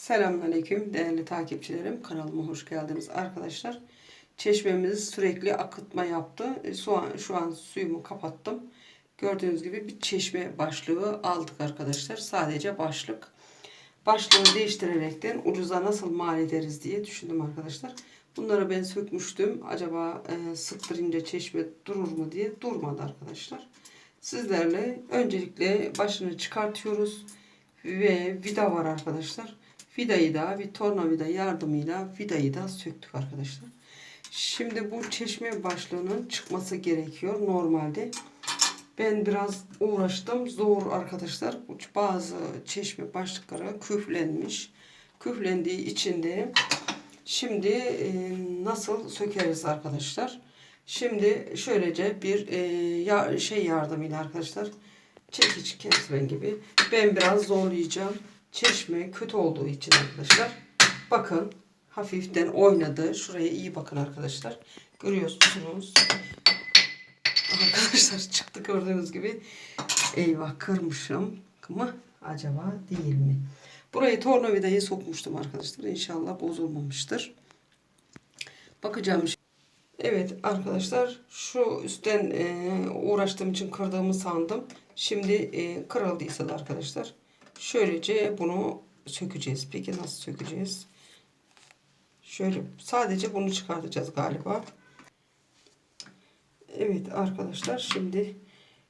Selamünaleyküm değerli takipçilerim. Kanalıma hoş geldiniz arkadaşlar. Çeşmemiz sürekli akıtma yaptı. E, Şu an, şu an suyumu kapattım. Gördüğünüz gibi bir çeşme başlığı aldık arkadaşlar. Sadece başlık. Başlığı değiştirerekten ucuza nasıl mal ederiz diye düşündüm arkadaşlar. Bunları ben sökmüştüm. Acaba e, sıktırınca çeşme durur mu diye durmadı arkadaşlar. Sizlerle öncelikle başını çıkartıyoruz ve vida var arkadaşlar. Vidayı da bir tornavida yardımıyla vidayı da söktük arkadaşlar. Şimdi bu çeşme başlığının çıkması gerekiyor normalde. Ben biraz uğraştım. Zor arkadaşlar. Bazı çeşme başlıkları küflenmiş. Küflendiği için de şimdi e, nasıl sökeriz arkadaşlar? Şimdi şöylece bir e, ya, şey yardımıyla arkadaşlar çekiç kesmen gibi ben biraz zorlayacağım. Çeşme kötü olduğu için arkadaşlar. Bakın hafiften oynadı. Şuraya iyi bakın arkadaşlar. Görüyorsunuz. Arkadaşlar çıktı gördüğünüz gibi. Eyvah kırmışım mı acaba değil mi? Burayı tornavidayı sokmuştum arkadaşlar. İnşallah bozulmamıştır. Bakacağım. Evet arkadaşlar şu üstten e, uğraştığım için kırdığımı sandım. Şimdi e, kırıldıysa da arkadaşlar şöylece bunu sökeceğiz. Peki nasıl sökeceğiz? Şöyle sadece bunu çıkartacağız galiba. Evet arkadaşlar şimdi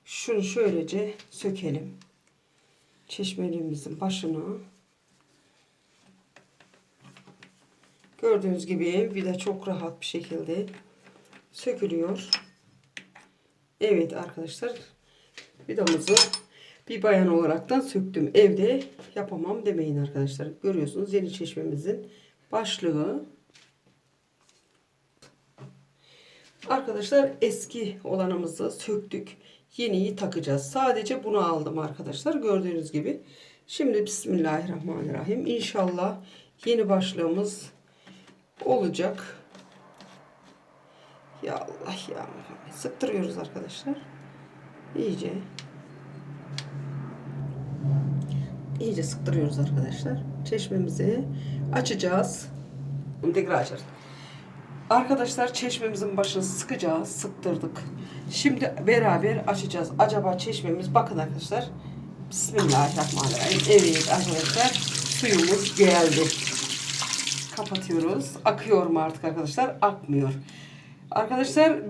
şunu şöylece sökelim. Çeşmeliğimizin başını. Gördüğünüz gibi vida çok rahat bir şekilde sökülüyor. Evet arkadaşlar vidamızı bir bayan olaraktan söktüm. Evde yapamam demeyin arkadaşlar. Görüyorsunuz yeni çeşmemizin başlığı. Arkadaşlar eski olanımızı söktük. Yeniyi takacağız. Sadece bunu aldım arkadaşlar. Gördüğünüz gibi. Şimdi Bismillahirrahmanirrahim. İnşallah yeni başlığımız olacak. Ya Allah ya Muhammed. Sıktırıyoruz arkadaşlar. İyice. İyice sıktırıyoruz arkadaşlar. Çeşmemizi açacağız. Bunu tekrar açarız. Arkadaşlar çeşmemizin başını sıkacağız. Sıktırdık. Şimdi beraber açacağız. Acaba çeşmemiz bakın arkadaşlar. Bismillahirrahmanirrahim. Evet arkadaşlar suyumuz geldi. Kapatıyoruz. Akıyor mu artık arkadaşlar? Akmıyor. Arkadaşlar